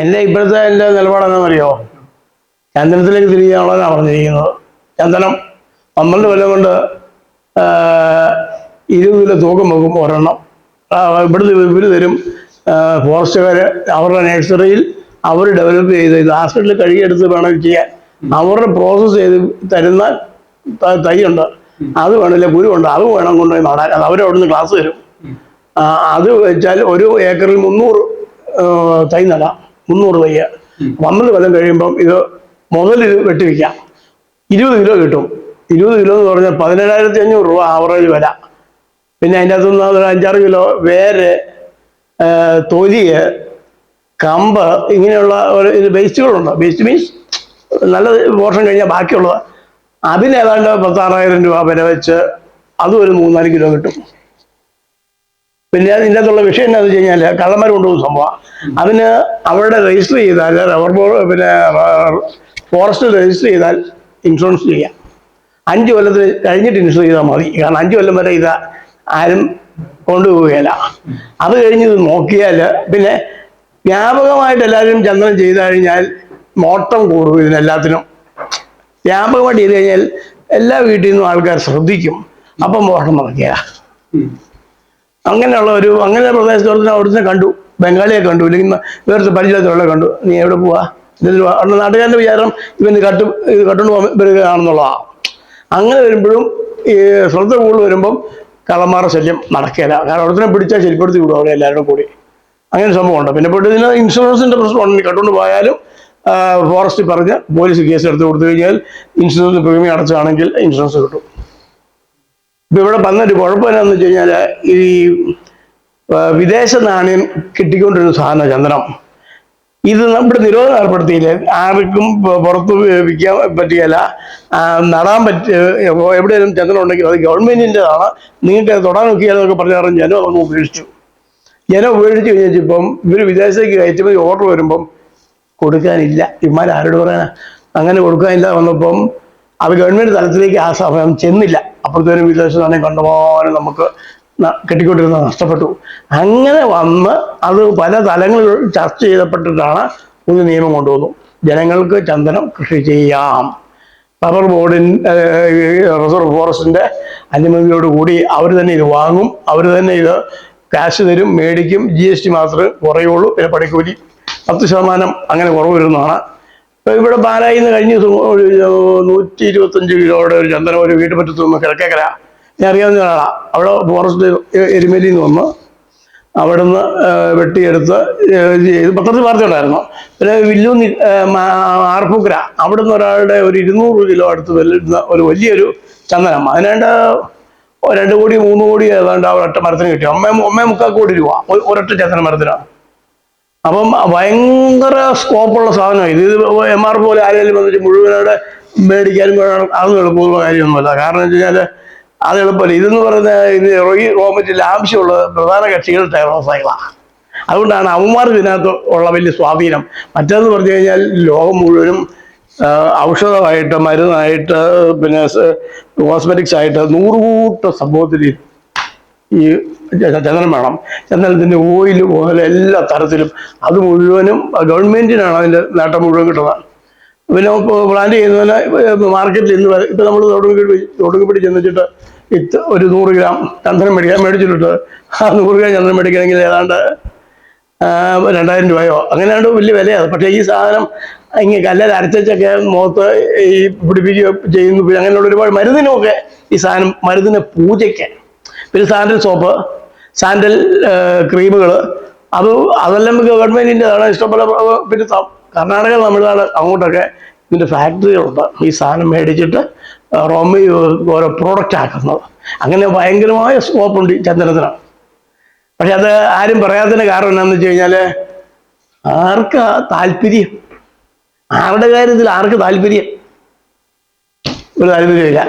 എന്റെ ഇപ്പോഴത്തെ എന്റെ നിലപാടെന്നറിയോ ചന്ദനത്തിലേക്ക് തിരികെയാണെന്നാണ് പറഞ്ഞിരിക്കുന്നത് ചന്ദനം പന്ത്രണ്ട് കൊല്ലം കൊണ്ട് ഇരുപത് കിലോ തൂക്കം വെക്കും ഒരെണ്ണം. ഇവിടുന്ന് ഇവർ തരും. ഫോറസ്റ്റുകാർ അവരുടെ നഴ്സറിയിൽ അവർ ഡെവലപ്പ് ചെയ്ത് ഹാസ്പിറ്റലിൽ കഴുകിയെടുത്ത് വേണം ചെയ്യാൻ. അവരുടെ പ്രോസസ്സ് ചെയ്ത് തരുന്ന തൈയുണ്ട്. അത് വേണമില്ല കുരുണ്ട് അത് വേണം കൊണ്ടുപോയി നടാൻ. അത് അവരവിടുന്ന് ക്ലാസ് തരും. അത് വെച്ചാൽ ഒരു ഏക്കറിൽ മുന്നൂറ് തൈ നടാം മുന്നൂറ് തൈ. പന്ത്രണ്ട് കൊല്ലം കഴിയുമ്പം ഇത് മുതൽ ഇത് വെട്ടിവെക്കാം. ഇരുപത് കിലോ കിട്ടും. ഇരുപത് കിലോ എന്ന് പറഞ്ഞാൽ പതിനേഴായിരത്തി അഞ്ഞൂറ് രൂപ ആവറേജ് വില. പിന്നെ അതിന്റെ അകത്തുനിന്ന് ഒരു അഞ്ചാറ് കിലോ വേര് തൊലി കമ്പ് ഇങ്ങനെയുള്ള ഒരു ഇത് വേസ്റ്റുകളുണ്ട്. വേസ്റ്റ് മീൻസ് നല്ല പോർഷൻ കഴിഞ്ഞാൽ ബാക്കിയുള്ളത്. അതിന് ഏതാണ്ട് പത്താറായിരം രൂപ വില വെച്ച് അതും ഒരു മൂന്നാൽ കിലോ കിട്ടും. പിന്നെ ഇതിന്റെ അകത്തുള്ള വിഷയം എന്താണെന്ന് വെച്ച് കഴിഞ്ഞാൽ കള്ളന്മാർ കൊണ്ടുപോകുന്ന സംഭവം അതിന് അവരുടെ രജിസ്റ്റർ ചെയ്താൽ റബ്ബർ ബോർഡ് പിന്നെ ഫോറസ്റ്റ് രജിസ്റ്റർ ചെയ്താൽ ഇൻഷുറൻസ് ചെയ്യാം. അഞ്ച് കൊല്ലത്തിൽ കഴിഞ്ഞിട്ട് ഇൻഷുർ ചെയ്താൽ മതി. കാരണം അഞ്ച് കൊല്ലം വരെ ഇത് ആരും കൊണ്ടുപോവുകയില്ല. അത് കഴിഞ്ഞ് ഇത് നോക്കിയാൽ പിന്നെ വ്യാപകമായിട്ട് എല്ലാവരും ചന്ദനം ചെയ്തു കഴിഞ്ഞാൽ നോട്ടം കൂടും ഇതിനെല്ലാത്തിനും. വ്യാപകമായിട്ട് ചെയ്ത് കഴിഞ്ഞാൽ എല്ലാ വീട്ടിൽ നിന്നും ആൾക്കാർ ശ്രദ്ധിക്കും. അപ്പം മോഷണം നടക്കുക അങ്ങനെയുള്ള ഒരു അങ്ങനെ പ്രദേശത്തോടെ അവിടുന്ന് കണ്ടു. ബംഗാളിയെ കണ്ടു ഇല്ലെങ്കിൽ വേറെ പരിചയത്തിലുള്ള കണ്ടു. നീ എവിടെ പോവാ? ഇതിൽ. അവിടെ നാട്ടുകാരുടെ വിചാരം ഇവന് കട്ട് ഇത് കട്ടുകൊണ്ട് പോകാൻ വരികയാണെന്നുള്ളതാണ് അങ്ങനെ വരുമ്പോഴും ഈ ശ്രദ്ധ കൂടുതൽ വരുമ്പം കള്ളന്മാരുടെ ശല്യം നടക്കില്ല കാരണം അവിടുത്തെ പിടിച്ചാൽ ശരിപ്പെടുത്തി വിടും അവിടെ എല്ലാവരും കൂടി. അങ്ങനെ സംഭവമുണ്ട്. പിന്നെ പോയിട്ട് ഇതിന് ഇൻഷുറൻസിന്റെ പ്രശ്നമുണ്ട്. കട്ടുകൊണ്ട് പോയാലും ഫോറസ്റ്റ് പറഞ്ഞ് പോലീസ് കേസ് എടുത്ത് കൊടുത്തു കഴിഞ്ഞാൽ ഇൻഷുറൻസ് പ്രീമിയം അടച്ചാണെങ്കിൽ ഇൻഷുറൻസ് കിട്ടും. ഇപ്പൊ ഇവിടെ വന്നൊരു കുഴപ്പം എന്നാന്ന് വെച്ച് കഴിഞ്ഞാൽ ഈ വിദേശ നാണയം കിട്ടിക്കൊണ്ടിരുന്ന സാധനം ചന്ദ്രം ഇത് നമ്മുടെ നിരോധനം ഏർപ്പെടുത്തിയില്ലേ? ആർക്കും പുറത്ത് വിൽക്കാൻ പറ്റിയല്ല നടാൻ പറ്റിയ എവിടെയെങ്കിലും ചന്ദ്രം ഉണ്ടെങ്കിൽ അത് ഗവൺമെന്റിന്റെതാണ് നിങ്ങൾക്ക് തൊടാൻ നോക്കിയാലൊക്കെ പറഞ്ഞാൽ ജനം അതൊന്ന് ഉപേക്ഷിച്ചു. ജനം ഉപേക്ഷിച്ച് കഴിഞ്ഞപ്പം ഇവർ വിദേശത്തേക്ക് കയറ്റുമതി ഓർഡർ വരുമ്പം കൊടുക്കാനില്ല. ഇമാർ ആരോട് പറയാനാ? അങ്ങനെ കൊടുക്കാനില്ല വന്നപ്പം അത് ഗവൺമെന്റ് തലത്തിലേക്ക് ആ സമയം ചെന്നില്ല. അപ്പോഴത്തേനും വിദേശ നാണയം കണ്ടുപോലെ നമുക്ക് കെട്ടിക്കൊണ്ടിരുന്ന നഷ്ടപ്പെട്ടു. അങ്ങനെ വന്ന് അത് പല തലങ്ങളിൽ ചർച്ച ചെയ്തപ്പെട്ടിട്ടാണ് ഒരു നിയമം കൊണ്ടുവന്നു. ജനങ്ങൾക്ക് ചന്ദനം കൃഷി ചെയ്യാം. റബ്ബർ ബോർഡിൻ റിസർവ് ഫോറസ്റ്റിന്റെ അനുമതിയോടുകൂടി അവർ തന്നെ ഇത് വാങ്ങും. അവർ തന്നെ ഇത് ക്യാഷ് തരും മേടിക്കും. ജി എസ് ടി മാത്രമേ കുറയുള്ളൂ. പിന്നെ പണിക്കൂലി പത്ത് ശതമാനം അങ്ങനെ കുറവ് വരുന്നതാണ്. ഇവിടെ പാലായിൽ നിന്ന് കഴിഞ്ഞ ഒരു നൂറ്റി ഇരുപത്തഞ്ച് കിലോയുടെ ഒരു ചന്ദനം ഒരു വീട്ടുപറ്റത്ത് നിന്ന് കിഴക്കേക്കര. ഞാൻ അറിയാവുന്ന ഒരാളാണ് അവിടെ ഫോറസ്റ്റ് എരുമേലിയിൽ നിന്ന് വന്ന് അവിടുന്ന് വെട്ടിയെടുത്ത് ചെയ്ത് പത്രത്തിൽ വാർത്ത ഉണ്ടായിരുന്നു പിന്നെ വില്ലു ആർപ്പുക്കര. അവിടുന്ന് ഒരാളുടെ ഒരു ഇരുന്നൂറ് കിലോ അടുത്ത് വരുന്ന ഒരു വലിയൊരു ചന്ദനം. അതിനാണ്ട് രണ്ട് കോടി മൂന്ന് കോടി ഏതാണ്ട് ആ ഒരൊറ്റ മരത്തിന് കിട്ടി. ഒമ്മേ ഒമ്മേ മുക്കാൽ കോടി രൂപ. ഒരൊറ്റ ചന്ദന മരത്തിനാണ്. അപ്പം ഭയങ്കര സ്കോപ്പുള്ള സാധനമാണ് ഇത് എം ആർ പോലെ ആരെങ്കിലും വന്നിട്ട് മുഴുവനോടെ മേടിക്കാനും അതൊന്നും എളുപ്പമുള്ള കാര്യമൊന്നുമല്ല. കാരണം എന്ന് വെച്ച് കഴിഞ്ഞാൽ അത് എളുപ്പമല്ല. ഇതെന്ന് പറയുന്ന ഇത് ഈ റോ മെറ്റീരിയൽ ആവശ്യമുള്ള പ്രധാന കക്ഷികൾ ടയർ വ്യവസായികളാണ് അതുകൊണ്ടാണ് അവന്മാർ ഇതിനകത്ത് ഉള്ള വലിയ സ്വാധീനം. മറ്റേന്ന് പറഞ്ഞു കഴിഞ്ഞാൽ ലോകം മുഴുവനും ഔഷധമായിട്ട് മരുന്നായിട്ട് പിന്നെ കോസ്മെറ്റിക്സ് ആയിട്ട് നൂറുകൂട്ടം സംഭവത്തിൽ ഈ ചന്ദനം വേണം. ചന്ദനത്തിന്റെ ഓയിൽ പോലെ എല്ലാ തരത്തിലും അത് മുഴുവനും ഗവൺമെന്റിനാണ് അതിന്റെ നേട്ടം മുഴുവൻ കിട്ടുന്നത്. പിന്നെ പ്ലാന്റ് ചെയ്യുന്നതിന് മാർക്കറ്റിൽ ഇന്ന് ഇപ്പം നമ്മൾ തൊടുങ്ങി തൊടുങ്ങിപ്പിടി ചെന്നിട്ട് ഇത്ത് ഒരു നൂറ് ഗ്രാം ചന്ദനം മേടിക്കാൻ മേടിച്ചിട്ടുണ്ട്. ആ നൂറ് ഗ്രാം ചന്ദനം മേടിക്കണമെങ്കിൽ ഏതാണ്ട് രണ്ടായിരം രൂപയോ? അങ്ങനെയാണ്ട് വലിയ വിലയാണ്. പക്ഷേ ഈ സാധനം ഇങ്ങനെ കല്ലൽ അരച്ചൊക്കെ മുഖത്ത് ഈ പിടിപ്പിക്കുകയോ ചെയ്യുന്നു. അങ്ങനെയുള്ള ഒരുപാട് മരുന്നിനുമൊക്കെ ഈ സാധനം മരുന്നിന് പൂജയ്ക്ക് പിന്നെ സാൻഡൽ സോപ്പ് സാൻഡൽ ക്രീമുകൾ അത് അതെല്ലാം ഗവൺമെന്റിന്റെതാണ് ഇഷ്ടംപോലെ പിന്നെ കർണാടക തമിഴ്നാട് അങ്ങോട്ടൊക്കെ ഇതിന്റെ ഫാക്ടറികളുണ്ട്. ഈ സാധനം മേടിച്ചിട്ട് റോമി ഓരോ പ്രോഡക്റ്റ് ആക്കുന്നത്. അങ്ങനെ ഭയങ്കരമായ സ്കോപ്പുണ്ട് ഈ ചന്ദനത്തിന്. പക്ഷെ അത് ആരും പറയാത്തതിന് കാരണം എന്താണെന്ന് വെച്ച് കഴിഞ്ഞാൽ ആർക്കാ താല്പര്യം? ആരുടെ കാര്യത്തിൽ ആർക്ക് താല്പര്യം? ഒരു താല്പര്യമില്ല